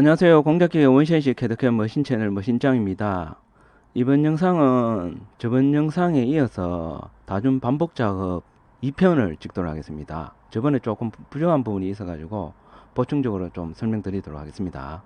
안녕하세요. 공작기의 원시현실 캐드캠 머신 채널 머신짱입니다. 이번 영상은 저번 영상에 이어서 다중 반복 작업 2편을 찍도록 하겠습니다. 저번에 조금 부- 부족한 부분이 있어가지고 보충적으로 좀 설명드리도록 하겠습니다.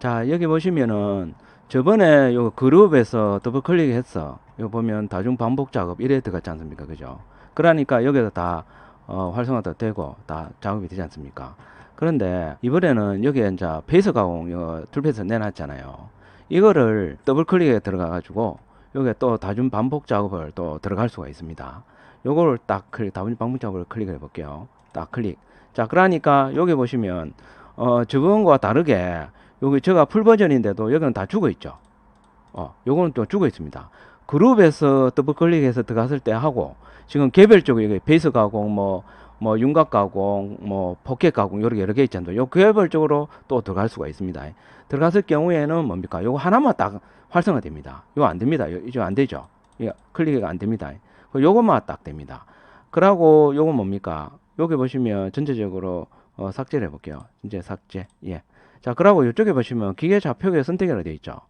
자, 여기 보시면은 저번에 요 그룹에서 더블 클릭해서 이거 보면 다중 반복 작업 이래 들어갔지 않습니까? 그죠? 그러니까 여기서 다 어, 활성화도 되고 다 작업이 되지 않습니까? 그런데 이번에는 여기에 이제 페이스 가공 요 툴페이스 내놨잖아요. 이거를 더블 클릭에 들어가 가지고 여기에 또 다중 반복 작업을 또 들어갈 수가 있습니다. 요거를 딱 클릭 다중 반복 작업을 클릭해 볼게요. 딱 클릭. 자, 그러니까 여기 보시면 어 저번과 다르게 여기 제가 풀 버전인데도 여기는 다 죽어 있죠. 어, 요거는 또 죽어 있습니다. 그룹에서 더블 클릭해서 들어갔을 때 하고 지금 개별적으로 베이스 가공 뭐 뭐 윤곽 가공, 뭐 포켓 가공 개 여러 개 있잖아요. 요 개별적으로 또 들어갈 수가 있습니다. 들어갔을 경우에는 뭡니까? 요거 하나만 딱 활성화 됩니다. 요거 안 됩니다. 요, 이거 안 되죠. 예, 클릭이 안 됩니다. 그 요것만 딱 됩니다. 그러고 요거 뭡니까? 여기 보시면 전체적으로 어, 삭제를 해볼게요. 이제 삭제. 예. 자, 그러고 이쪽에 보시면 기계 좌표계 선택이라 되어 있죠.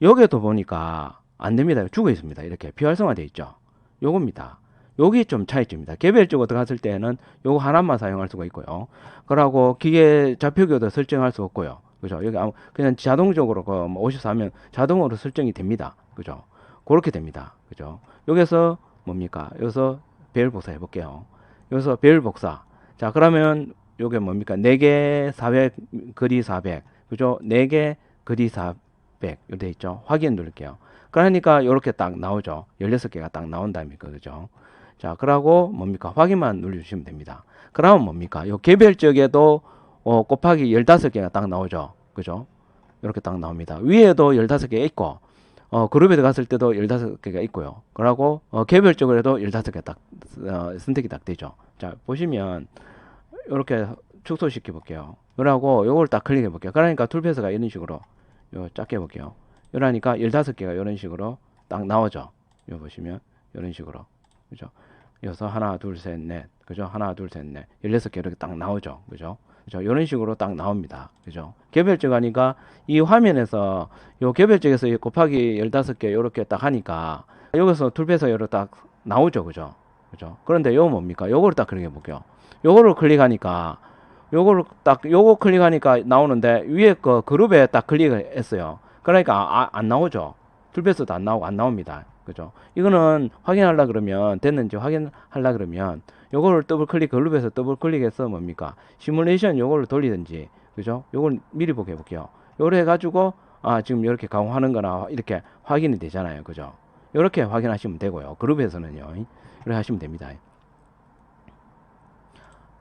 여기도 보니까 안 됩니다. 죽어 있습니다. 이렇게 비활성화 되어 있죠. 요겁니다. 여기 좀 차이점입니다. 개별적으로 들어갔을 때는 요거 하나만 사용할 수가 있고요. 그러고 기계 좌표계도 설정할 수 없고요. 그죠? 여기 아무 그냥 자동적으로 그뭐 54면 자동으로 설정이 됩니다. 그죠? 그렇게 됩니다. 그죠? 여기서 뭡니까? 여기서 배열 복사 해 볼게요. 여기서 배열 복사. 자, 그러면 요게 뭡니까? 4개 400 거리 400. 그죠? 4개 거리 400. 요돼 있죠? 확인 누를게요. 그러니까 요렇게 딱 나오죠. 16개가 딱 나온다니까. 그죠? 자, 그러고 뭡니까? 확인만 눌러주시면 됩니다. 그러면 뭡니까? 요 개별적에도 어, 곱하기 15개가 딱 나오죠. 그죠? 이렇게 딱 나옵니다. 위에도 15개 있고, 어, 그룹에 들어갔을 때도 15개가 있고요. 그러고, 어, 개별적으로 해도 15개 딱, 어, 선택이 딱 되죠. 자, 보시면, 이렇게 축소시켜 볼게요. 그러고, 요걸 딱 클릭해 볼게요. 그러니까 툴패스가 이런 식으로, 요 작게 볼게요. 이러니까 15개가 이런 식으로 딱 나오죠. 요 보시면, 이런 식으로. 그죠? 여기서 하나, 둘, 셋, 넷. 그죠? 하나, 둘, 셋, 넷. 16개 이렇게 딱 나오죠. 그죠? 그죠? 이런 식으로 딱 나옵니다. 그죠? 개별적 하니까 이 화면에서 요 개별적에서 이 곱하기 15개 이렇게 딱 하니까 여기서 툴패서 이렇게 딱 나오죠. 그죠? 그죠? 그런데 요거 뭡니까? 요거를 딱 클릭해 볼게요. 요거를 클릭하니까 요거를 딱 요거 클릭하니까 나오는데 위에 거 그룹에 딱 클릭을 했어요. 그러니까 아, 안 나오죠. 툴패스도 안 나오고 안 나옵니다. 그죠? 이거는 확인하려 그러면 됐는지 확인하려 그러면 요거를 더블 클릭 그룹에서 더블 클릭해서 뭡니까? 시뮬레이션 요거를 돌리든지 그죠? 요걸 미리 보게 해 볼게요. 요래 해 가지고 아 지금 이렇게 가공하는 거나 이렇게 확인이 되잖아요. 그죠? 요렇게 확인하시면 되고요. 그룹에서는요. 이렇게 하시면 됩니다.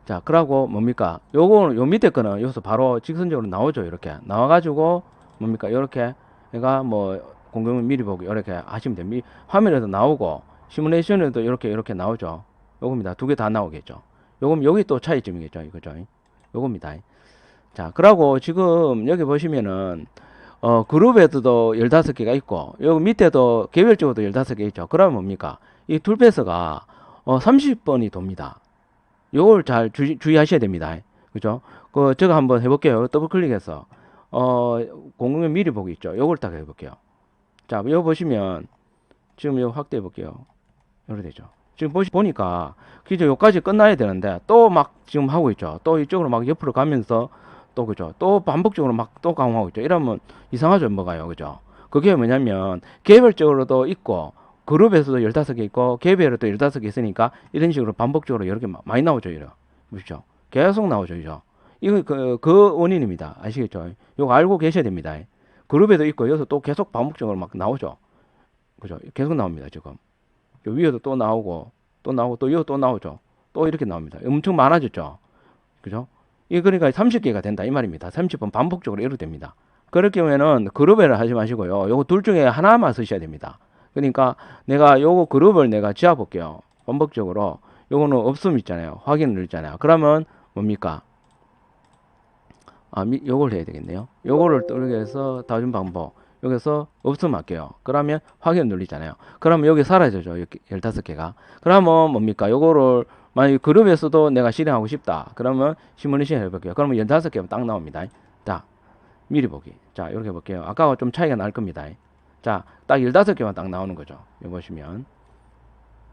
자, 그러고 뭡니까? 요거 요 밑에 거는 여기서 바로 직선적으로 나오죠. 이렇게 나와가지고 뭡니까? 요렇게 내가 뭐 공격을 미리 보고 이렇게 하시면 됩니다. 화면에도 나오고 시뮬레이션에도 이렇게 이렇게 나오죠. 요겁니다. 두 개 다 나오겠죠. 요금 여기 또 차이점이겠죠. 이거죠. 요겁니다. 자, 그러고 지금 여기 보시면은 어 그룹에도 15개가 있고 여기 밑에도 개별적으로도 15개 있죠. 그러면 뭡니까? 이 툴패스가 어 30번이 돕니다. 요걸 잘 주의, 주의하셔야 됩니다. 그죠? 그 제가 한번 해 볼게요. 더블 클릭해서 어 공공연 미리 보기 있죠. 요걸 딱 해 볼게요. 자, 여기 보시면 지금 요 확대해 볼게요. 이렇게 되죠. 지금 보시 보니까 기저 여기까지 끝나야 되는데 또 막 지금 하고 있죠. 또 이쪽으로 막 옆으로 가면서 또 그죠. 또 반복적으로 막 또 강화하고 있죠. 이러면 이상하죠, 뭐가요, 그죠? 그게 뭐냐면 개별적으로도 있고 그룹에서도 15개 있고 개별에도 15개 있으니까 이런 식으로 반복적으로 여러 개 마- 많이 나오죠, 이러. 보십시오. 계속 나오죠, 이죠. 이거 그, 그 원인입니다. 아시겠죠? 이거 알고 계셔야 됩니다. 그룹에도 있고 여기서 또 계속 반복적으로 막 나오죠. 그죠? 계속 나옵니다, 지금. 요 위에도 또 나오고 또 나오고 또 여기 또 나오죠. 또 이렇게 나옵니다. 엄청 많아졌죠. 그죠? 이 그러니까 30개가 된다 이 말입니다. 30번 반복적으로 이렇게 됩니다. 그럴 경우에는 그룹을 하지 마시고요. 요거 둘 중에 하나만 쓰셔야 됩니다. 그러니까 내가 요거 그룹을 내가 지어 볼게요. 반복적으로 요거는 없음 있잖아요. 확인을 있잖아요. 그러면 뭡니까? 아, 미, 요걸 해야 되겠네요. 요거를 해서 다중 반복. 여기서 없음 할게요. 그러면 확인 눌리잖아요. 그러면 여기 사라져죠. 이렇게 15개가. 그러면 뭡니까? 요거를 만약 그룹에서도 내가 실행하고 싶다. 그러면 시뮬레이션 해볼게요. 그러면 15개가 딱 나옵니다. 자, 미리 보기. 자, 이렇게 볼게요. 아까와 좀 차이가 날 겁니다. 자, 딱 15개만 딱 나오는 거죠. 여기 보시면.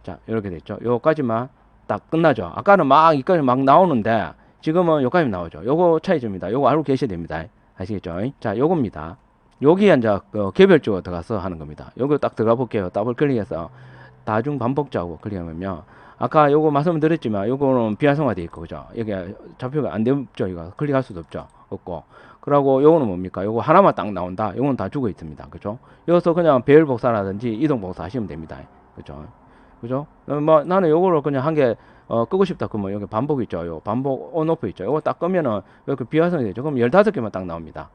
자, 이렇게 됐죠. 요까지만 딱 끝나죠. 아까는 막, 이까지 막 나오는데, 지금은 요까지 나오죠. 요거 차이점입니다. 요거 알고 계셔야 됩니다. 아시겠죠? 자, 요겁니다. 여기에 이제 그 개별적으로 들어가서 하는 겁니다. 요거 딱 들어가 볼게요. 더블 클릭해서 다중 반복자고 클릭하면 아까 요거 말씀드렸지만 요거는 비활성화되어 있고 그죠? 여기 좌표가 안 되죠. 이거 클릭할 수도 없죠. 없고. 그러고 요거는 뭡니까? 요거 하나만 딱 나온다. 요거는 다 죽어 있습니다. 그죠? 여기서 그냥 배열 복사라든지 이동 복사 하시면 됩니다. 그죠? 그죠? 어, 뭐 나는 요거를 그냥 한 개 어, 끄고 싶다 그러면 여기 반복 있죠. 요 반복 온 오프 있죠. 요거 딱 끄면은 이렇게 비활성이 되죠. 그럼 15개만 딱 나옵니다.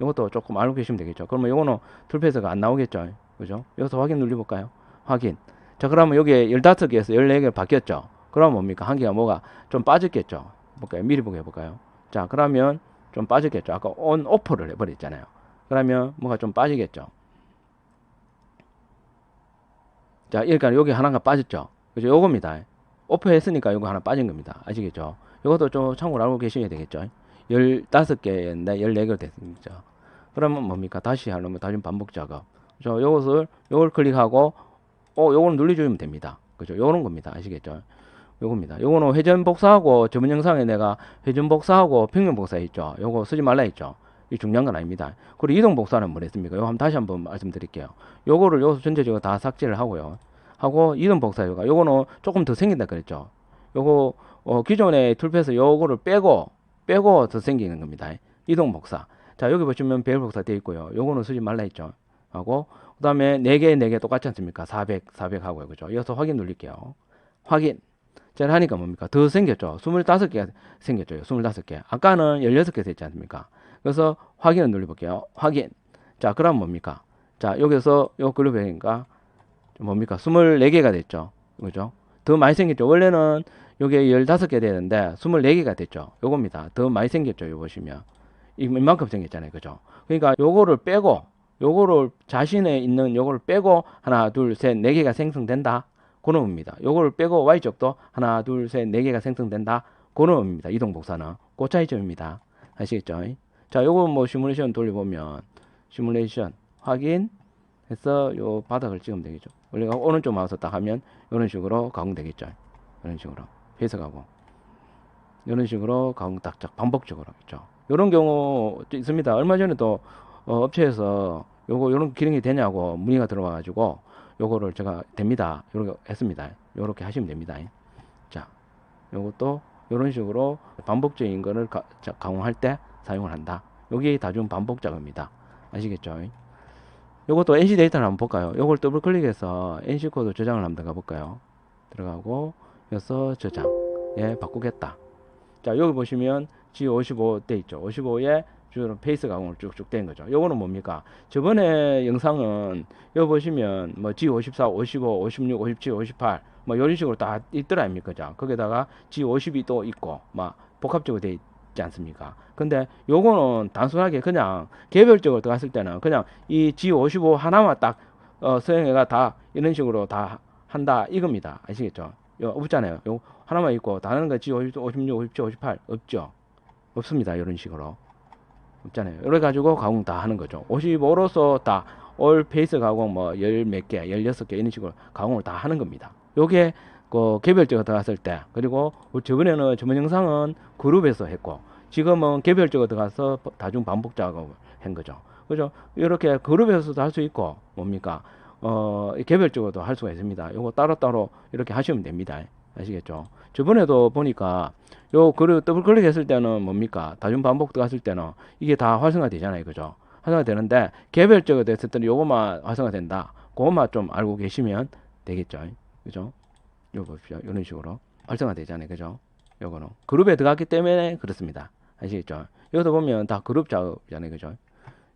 요것도 조금 알고 계시면 되겠죠. 그러면 요거는 툴패스가 안 나오겠죠. 그죠? 여기서 확인 눌러볼까요? 확인. 자, 그러면 여기에 15개에서 14개 바뀌었죠. 그럼 뭡니까? 한 개가 뭐가 좀 빠졌겠죠. 볼까요? 미리 보게 해 볼까요? 자, 그러면 좀 빠졌겠죠. 아까 온, 오프를 해 버렸잖아요. 그러면 뭐가 좀 빠지겠죠. 자, 그러니까 여기 하나가 빠졌죠. 그죠? 요겁니다. 오프 했으니까 요거 하나 빠진 겁니다. 아시겠죠? 요것도 좀 참고로 알고 계셔야 되겠죠. 15개인데 14개로 됐습니다. 그러면 뭡니까? 다시 하려면 다시 반복 작업. 저 요것을 요걸 클릭하고 어 요거는 눌러 주면 됩니다. 그죠? 요런 겁니다. 아시겠죠? 요겁니다. 요거는 회전 복사하고 저번 영상에 내가 회전 복사하고 평면 복사 했죠. 요거 쓰지 말라 했죠. 이 중요한 건 아닙니다. 그리고 이동 복사는 뭐 했습니까? 요거 한번 다시 한번 말씀드릴게요. 요거를 요소 전체적으로 다 삭제를 하고요. 하고 이동 복사 요가 요거는 조금 더 생긴다 그랬죠. 요거 어, 기존의 툴패스 요거를 빼고 빼고 더 생기는 겁니다. 이동 복사. 자, 여기 보시면 배열 복사 되어 있고요. 요거는 쓰지 말라 했죠. 하고 그다음에 4개 4개 똑같지 않습니까? 400 400 하고요. 그죠? 이어서 확인 누릴게요. 확인. 자, 하니까 뭡니까? 더 생겼죠. 25개가 생겼죠. 25개. 아까는 16개 됐지 않습니까? 그래서 확인을 눌러 볼게요. 확인. 자, 그럼 뭡니까? 자, 여기서 요 글루베니까 뭡니까? 24개가 됐죠. 그죠? 더 많이 생겼죠. 원래는 요게 15개 되는데 24개가 됐죠. 요겁니다. 더 많이 생겼죠. 요 보시면. 이만큼 생겼잖아요. 그죠? 그러니까 요거를 빼고 요거를 자신에 있는 요거를 빼고 하나, 둘, 셋, 네 개가 생성된다. 그런 의미입니다. 요거를 빼고 Y쪽도 하나, 둘, 셋, 네 개가 생성된다. 그런 의미입니다. 이동 복사는. 그 차이점입니다. 아시겠죠? 자, 요거 뭐 시뮬레이션 돌려보면 시뮬레이션 확인 해서 요 바닥을 찍으면 되겠죠. 원래가 오른쪽 마우스 딱 하면 이런 식으로 가공 되겠죠. 이런 식으로 해석하고 이런 식으로 가공 딱딱 반복적으로 하겠죠. 이런 경우 또 있습니다. 얼마 전에 또 어, 업체에서 요거 요런 기능이 되냐고 문의가 들어와 가지고 요거를 제가 됩니다. 요렇게 했습니다. 요렇게 하시면 됩니다. 자, 요것도 요런 식으로 반복적인 거를 가, 자, 가공할 때 사용을 한다. 요게 다중 반복 작업입니다. 아시겠죠? 요것도 NC 데이터를 한번 볼까요? 요걸 더블 클릭해서 NC 코드 저장을 한번 들어가 볼까요? 들어가고 여기서 저장. 예, 바꾸겠다. 자, 여기 보시면 G55 돼 있죠. 55에 주로 페이스 가공을 쭉쭉 된 거죠. 요거는 뭡니까? 저번에 영상은 여기 보시면 뭐 G54, 55, 56, 57, 58 뭐 이런 식으로 다 있더라 아닙니까? 자, 거기다가 G52 또 있고 막 복합적으로 돼 있 지 않습니까? 근데 요거는 단순하게 그냥 개별적으로 들어갔을 때는 그냥 이 G55 하나만 딱 어, 서영애가 다 이런 식으로 다 한다 이겁니다. 아시겠죠? 요 없잖아요. 요 하나만 있고 다른 거 G56, 56, 57, 58 없죠. 없습니다. 이런 식으로. 없잖아요. 이래 가지고 가공 다 하는 거죠. 55로서 다 올 페이스 가공 뭐 열 몇 개, 열여섯 개 이런 식으로 가공을 다 하는 겁니다. 요게 그 개별적으로 들어갔을 때 그리고 저번에는 저번 영상은 그룹에서 했고 지금은 개별적으로 들어가서 다중 반복 작업을 한 거죠. 그죠? 이렇게 그룹에서도 할 수 있고 뭡니까? 어, 개별적으로도 할 수가 있습니다. 요거 따로따로 이렇게 하시면 됩니다. 아시겠죠? 저번에도 보니까 요 그룹 더블 클릭했을 때는 뭡니까? 다중 반복 들어갔을 때는 이게 다 활성화 되잖아요. 그죠? 활성화 되는데 개별적으로 됐을 때는 요것만 활성화 된다. 그것만 좀 알고 계시면 되겠죠. 그죠? 요거 보십시오. 이런 식으로 활성화 되잖아요. 그죠? 요거는 그룹에 들어갔기 때문에 그렇습니다. 아시겠죠? 여기도 보면 다 그룹 작업이잖아요. 그죠?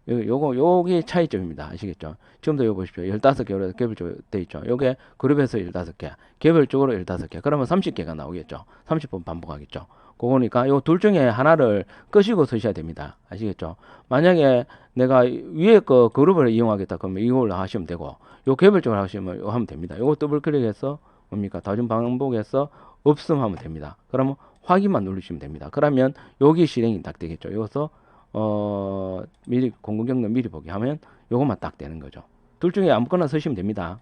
요, 요거, 요게 차이점입니다. 아시겠죠? 지금도 요거 보십시오. 15개로 개별적으로 돼 있죠. 요게 그룹에서 15개, 개별적으로 15개. 그러면 30개가 나오겠죠. 30번 반복하겠죠. 그거니까 요 둘 중에 하나를 끄시고 쓰셔야 됩니다. 아시겠죠? 만약에 내가 위에 거 그룹을 이용하겠다 그러면 이걸로 하시면 되고 요 개별적으로 하시면 요 하면 됩니다. 요거 더블 클릭해서 뭡니까? 다중 반복해서 없음 하면 됩니다. 그러면 확인만 누르시면 됩니다. 그러면 여기 실행이 딱 되겠죠. 여기서 어, 미리 공급 경로 미리 보기 하면 요것만 딱 되는 거죠. 둘 중에 아무거나 쓰시면 됩니다.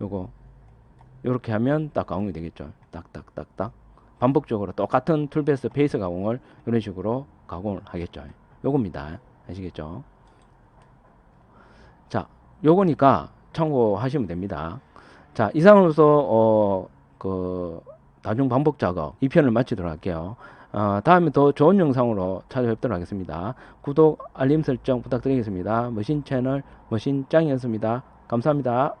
요거 요렇게 하면 딱 가공이 되겠죠. 딱딱딱딱 반복적으로 똑같은 툴베이스 페이스 가공을 이런 식으로 가공을 하겠죠. 요겁니다. 아시겠죠? 자, 요거니까 참고하시면 됩니다. 자, 이상으로서 어, 그 다중 반복 작업 2편을 마치도록 할게요. 어, 다음에 더 좋은 영상으로 찾아뵙도록 하겠습니다. 구독, 알림 설정 부탁드리겠습니다. 머신 채널 머신짱이었습니다. 감사합니다.